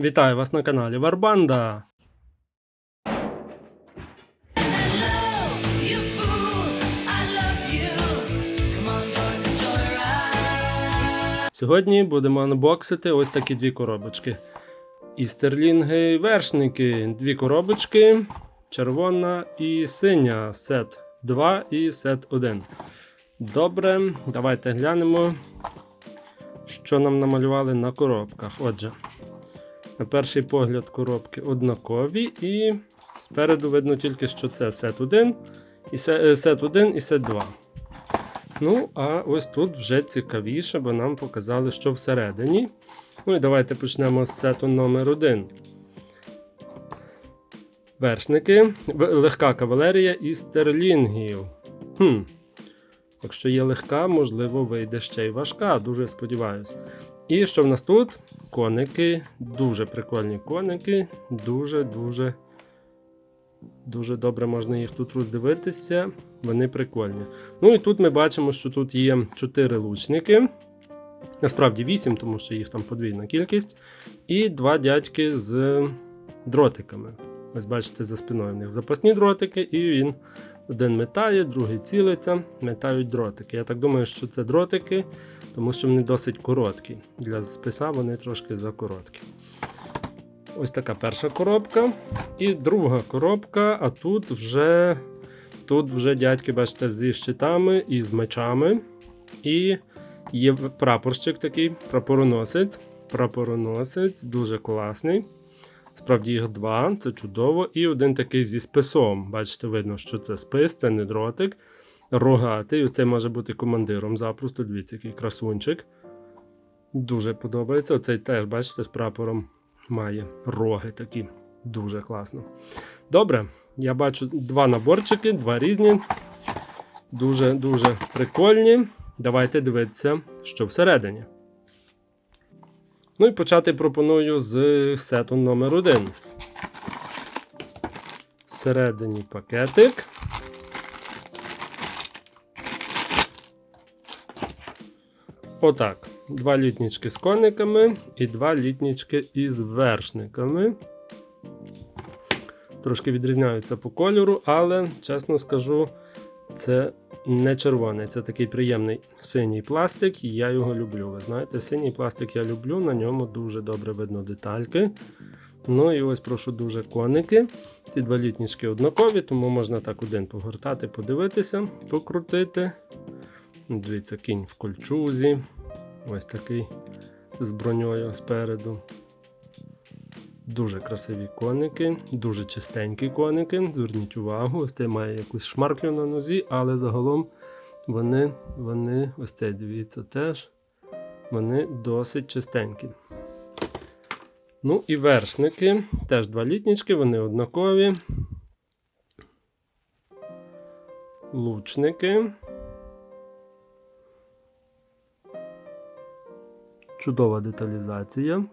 Вітаю вас на каналі Варбанда. Сьогодні будемо анбоксити ось такі дві коробочки. Істерлінги вершники. Дві коробочки. Червона і синя. Сет 2 і сет 1. Добре, давайте глянемо, що нам намалювали на коробках. Отже, на перший погляд коробки однакові, і спереду видно тільки, що це сет 1 і е, сет 1 і сет 2. Ну, а ось тут вже цікавіше, бо нам показали, що всередині. Ну і давайте почнемо з сету номер 1 Вершники, легка кавалерія і стерлінгів. Хм. Якщо є легка, можливо, вийде ще й важка, дуже сподіваюся. І що в нас тут? Коники, дуже прикольні коники, дуже-дуже дуже добре можна їх тут роздивитися. Вони прикольні. Ну і тут ми бачимо, що тут є 4 лучники. Насправді 8, тому що їх там подвійна кількість. І два дядьки з дротиками. Ось бачите, за спиною в них запасні дротики, і він один метає, другий цілиться, метають дротики. Я так думаю, що це дротики, тому що вони досить короткі. Для списа вони трошки закороткі. Ось така перша коробка. І друга коробка, а тут вже тут вже дядьки, бачите, зі щитами і з мечами. І є прапорщик такий, прапороносець. Прапороносець, дуже класний. Справді їх два, це чудово. І один такий зі списом. Бачите, видно, що це спис, це не дротик. Рогатий. Ось цей може бути командиром запросто. Дивіться, який красунчик. Дуже подобається. Оцей теж, бачите, з прапором має роги такі. Дуже класно. Добре, я бачу два наборчики, два різні. Дуже-дуже прикольні. Давайте дивитися, що всередині. Ну і почати пропоную з сету номер 1 Всередині пакетик. Отак. Два літнічки з кониками і два літнічки із вершниками. Трошки відрізняються по кольору, але, чесно скажу, це не червоний, це такий приємний синій пластик, і я його люблю. Ви знаєте, синій пластик я люблю, на ньому дуже добре видно детальки. Ну і ось прошу дуже коники. Ці два літнічки однакові, тому можна так один погортати, подивитися, покрутити. Дивіться, кінь в кольчузі. Ось такий з броньою спереду. Дуже красиві коники, дуже чистенькі коники. Зверніть увагу, ось цей має якусь шмарклю на нозі, але загалом вони, вони ось цей, дивіться, теж вони досить чистенькі. Ну і вершники, теж два літнічки, вони однакові. Лучники. Чудова деталізація.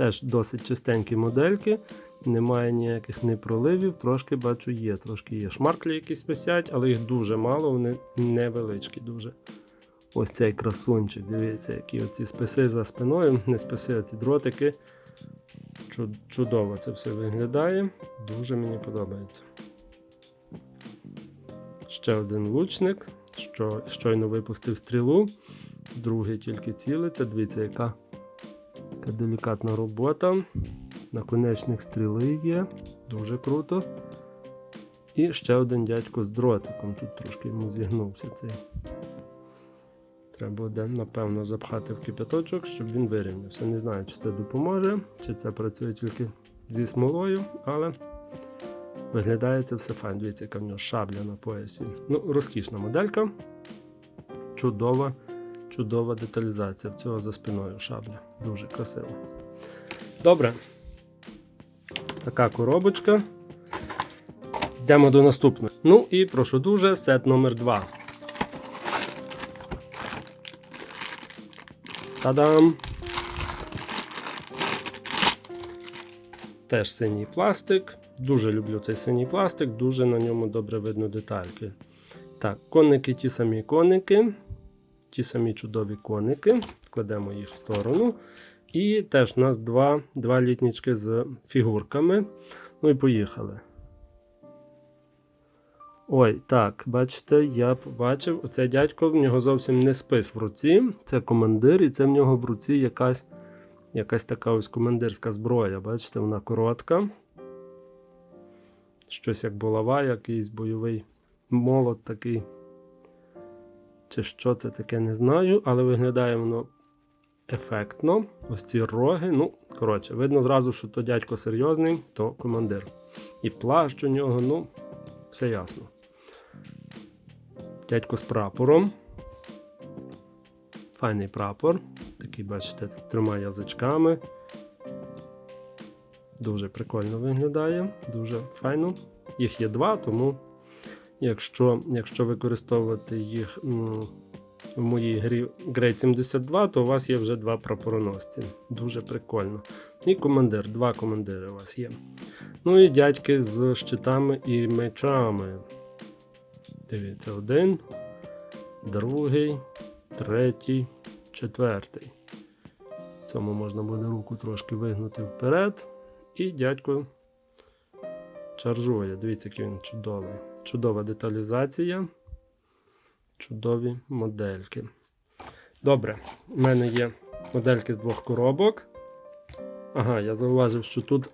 Теж досить чистенькі модельки. Немає ніяких не проливів, трошки бачу є. Трошки є шмарклі якісь висять, але їх дуже мало, вони невеличкі дуже. Ось цей красунчик, дивіться, які оці списи за спиною, не списи, а ці дротики. Чудово це все виглядає. Дуже мені подобається. Ще один лучник, що щойно випустив стрілу. Другий тільки цілиться. Дивіться, яка Така делікатна робота. Наконечник стріли є. Дуже круто. І ще один дядько з дротиком. Тут трошки йому зігнувся цей. Треба буде, напевно, запхати в кипяточок, щоб він вирівнявся. Не знаю, чи це допоможе, чи це працює тільки зі смолою, але виглядає це все файн. Дивіться, яка в нього шабля на поясі. Ну, розкішна моделька. Чудова чудова деталізація в цього за спиною шабля. Дуже красиво. Добре. Така коробочка. Йдемо до наступної. Ну і прошу дуже, сет номер 2. Та-дам! Теж синій пластик. Дуже люблю цей синій пластик, дуже на ньому добре видно детальки. Так, коники ті самі коники ті самі чудові коники. Кладемо їх в сторону. І теж у нас два, два літнічки з фігурками. Ну і поїхали. Ой, так, бачите, я побачив, оцей дядько, в нього зовсім не спис в руці. Це командир, і це в нього в руці якась, якась така ось командирська зброя. Бачите, вона коротка. Щось як булава, якийсь бойовий молот такий. Чи що це таке, не знаю, але виглядає воно ефектно. Ось ці роги. Ну, коротше, видно зразу, що то дядько серйозний, то командир. І плащ у нього, ну, все ясно. Дядько з прапором. Файний прапор. Такий, бачите, трьома язичками. Дуже прикольно виглядає, дуже файно. Їх є два, тому якщо, якщо використовувати їх в моїй грі Grade 72, то у вас є вже два прапороносці. Дуже прикольно. І командир, два командири у вас є. Ну і дядьки з щитами і мечами. Дивіться, один, другий, третій, четвертий. Цьому можна буде руку трошки вигнути вперед. І дядько чаржує. Дивіться, який він чудовий. Чудова деталізація. Чудові модельки. Добре, у мене є модельки з двох коробок. Ага, я зауважив, що тут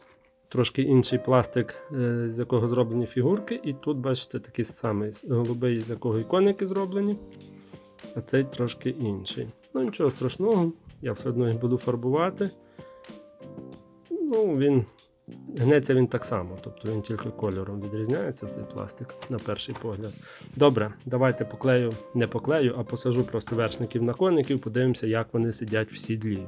трошки інший пластик, е, з якого зроблені фігурки, і тут, бачите, такий самий голубий, з якого і коники зроблені, а цей трошки інший. Ну, нічого страшного, я все одно їх буду фарбувати. Ну, він гнеться він так само, тобто він тільки кольором відрізняється, цей пластик, на перший погляд. Добре, давайте поклею, не поклею, а посажу просто вершників на коників, подивимося, як вони сидять в сідлі.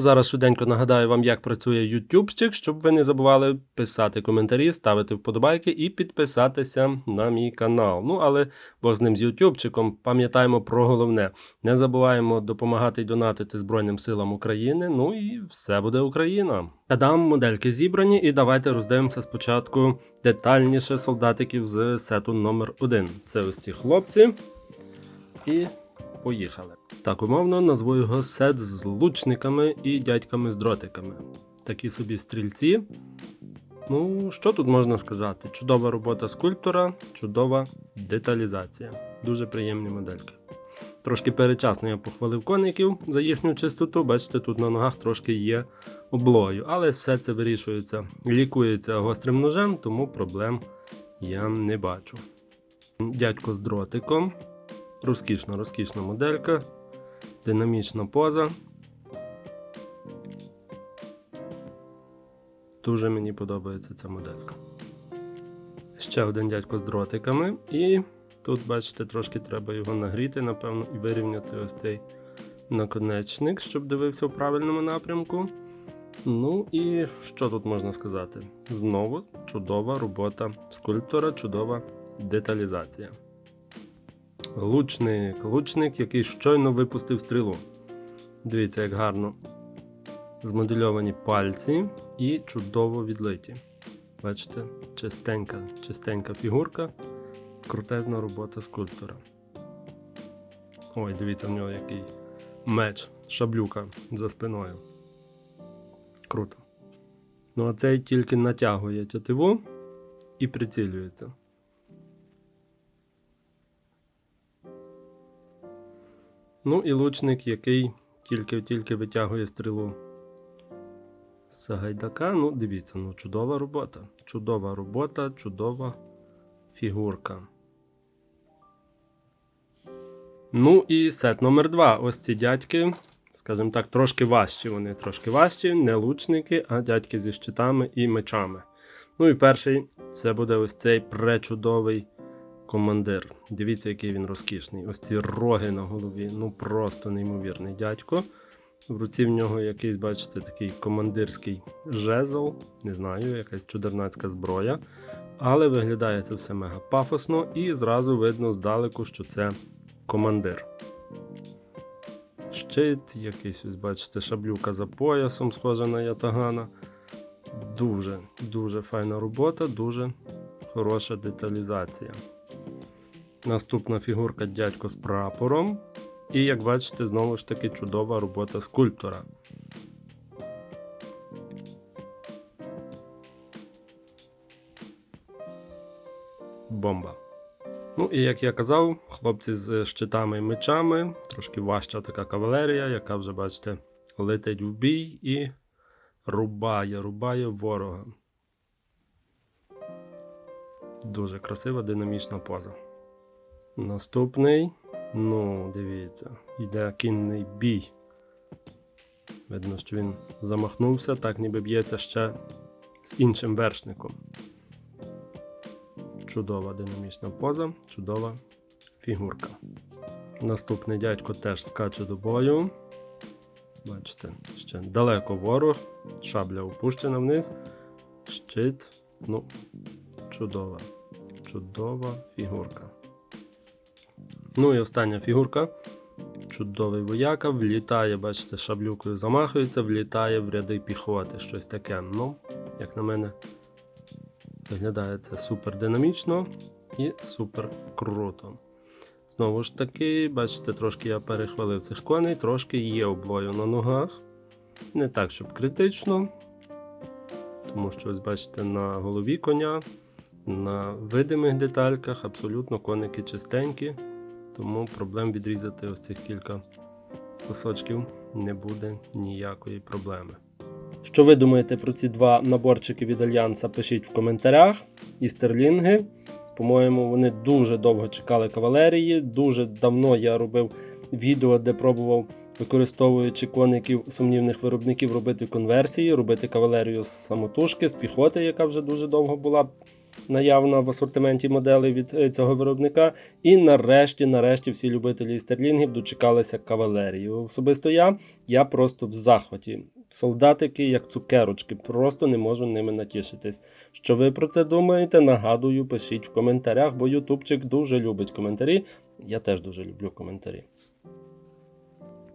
Зараз швиденько нагадаю вам, як працює ютубчик, щоб ви не забували писати коментарі, ставити вподобайки і підписатися на мій канал. Ну, але Бог з ним з ютубчиком, пам'ятаємо про головне. Не забуваємо допомагати й донатити Збройним силам України. Ну і все буде Україна. Тадам, модельки зібрані, і давайте роздивимося спочатку детальніше солдатиків з сету номер 1 Це ось ці хлопці. І поїхали. Так, умовно назву його сет з лучниками і дядьками з дротиками. Такі собі стрільці. Ну, що тут можна сказати? Чудова робота скульптора, чудова деталізація. Дуже приємні модельки. Трошки перечасно я похвалив коників за їхню чистоту. Бачите, тут на ногах трошки є облою, але все це вирішується, лікується гострим ножем, тому проблем я не бачу. Дядько з дротиком. Розкішна, розкішна моделька. Динамічна поза. Дуже мені подобається ця моделька. Ще один дядько з дротиками. І тут, бачите, трошки треба його нагріти, напевно, і вирівняти ось цей наконечник, щоб дивився в правильному напрямку. Ну і що тут можна сказати? Знову чудова робота скульптора, чудова деталізація. Лучник, лучник, який щойно випустив стрілу. Дивіться, як гарно змодельовані пальці і чудово відлиті. Бачите, чистенька, чистенька фігурка, крутезна робота скульптора. Ой, дивіться, в нього який меч, шаблюка за спиною. Круто. Ну, а цей тільки натягує тятиву і прицілюється. Ну і лучник, який тільки-тільки витягує стрілу з Сагайдака. Ну, дивіться, ну чудова робота. Чудова робота, чудова фігурка. Ну і сет номер 2 Ось ці дядьки, скажімо так, трошки важчі. Вони трошки важчі, не лучники, а дядьки зі щитами і мечами. Ну і перший це буде ось цей пречудовий командир. Дивіться, який він розкішний. Ось ці роги на голові. Ну просто неймовірний дядько. В руці в нього якийсь, бачите, такий командирський жезл. Не знаю, якась чудернацька зброя. Але виглядає це все мега пафосно і зразу видно здалеку, що це командир. Щит, якийсь, ось, бачите, шаблюка за поясом, схожа на ятагана. Дуже, дуже файна робота, дуже хороша деталізація. Наступна фігурка дядько з прапором. І, як бачите, знову ж таки чудова робота скульптора. Бомба. Ну і як я казав, хлопці з щитами і мечами, трошки важча така кавалерія, яка вже, бачите, летить в бій і рубає, рубає ворога. Дуже красива динамічна поза. Наступний, ну, дивіться, йде кінний бій. Видно, що він замахнувся, так ніби б'ється ще з іншим вершником. Чудова динамічна поза, чудова фігурка. Наступний дядько теж скаче до бою. Бачите, ще далеко ворог, шабля опущена вниз, щит. Ну, чудова, чудова фігурка. Ну і остання фігурка. Чудовий вояка, влітає, бачите, шаблюкою замахується, влітає в ряди піхоти. Щось таке. Ну, як на мене, виглядає це супер динамічно і супер круто. Знову ж таки, бачите, трошки я перехвалив цих коней, трошки є облою на ногах. Не так, щоб критично. Тому що, ось бачите, на голові коня, на видимих детальках абсолютно коники чистенькі. Тому проблем відрізати ось цих кілька кусочків не буде ніякої проблеми. Що ви думаєте про ці два наборчики від Альянса? Пишіть в коментарях. І стерлінги. По-моєму, вони дуже довго чекали кавалерії. Дуже давно я робив відео, де пробував, використовуючи коників сумнівних виробників, робити конверсії, робити кавалерію з самотужки, з піхоти, яка вже дуже довго була наявна в асортименті моделей від е, цього виробника. І нарешті, нарешті, всі любителі стерлінгів дочекалися кавалерії. Особисто я, я просто в захваті. Солдатики, як цукерочки, просто не можу ними натішитись. Що ви про це думаєте? Нагадую, пишіть в коментарях, бо ютубчик дуже любить коментарі. Я теж дуже люблю коментарі.